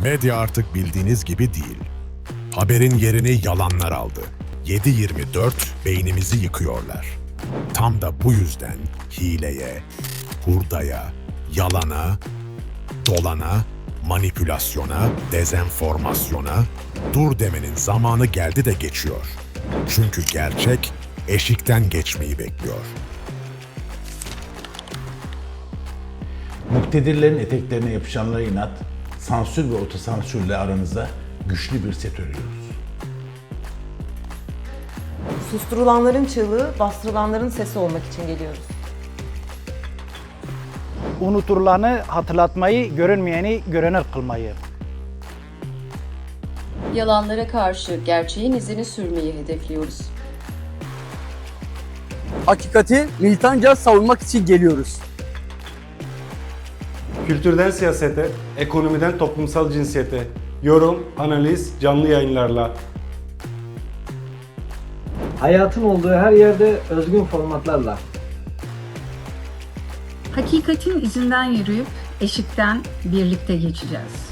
Medya artık bildiğiniz gibi değil. Haberin yerini yalanlar aldı. 7-24 beynimizi yıkıyorlar. Tam da bu yüzden hileye, hurdaya, yalana, dolana, manipülasyona, dezenformasyona dur demenin zamanı geldi de geçiyor. Çünkü gerçek eşikten geçmeyi bekliyor. Muktedirlerin eteklerine yapışanlara inat, sansür ve otosansürle aranızda güçlü bir set örüyoruz. Susturulanların çığlığı, bastırılanların sesi olmak için geliyoruz. unutulanı hatırlatmayı, görünmeyeni görünür kılmayı. Yalanlara karşı gerçeğin izini sürmeyi hedefliyoruz. Hakikati militanca savunmak için geliyoruz. Kültürden siyasete, ekonomiden toplumsal cinsiyete, yorum, analiz, canlı yayınlarla Hayatın olduğu her yerde özgün formatlarla. Hakikatin izinden yürüyüp eşikten birlikte geçeceğiz.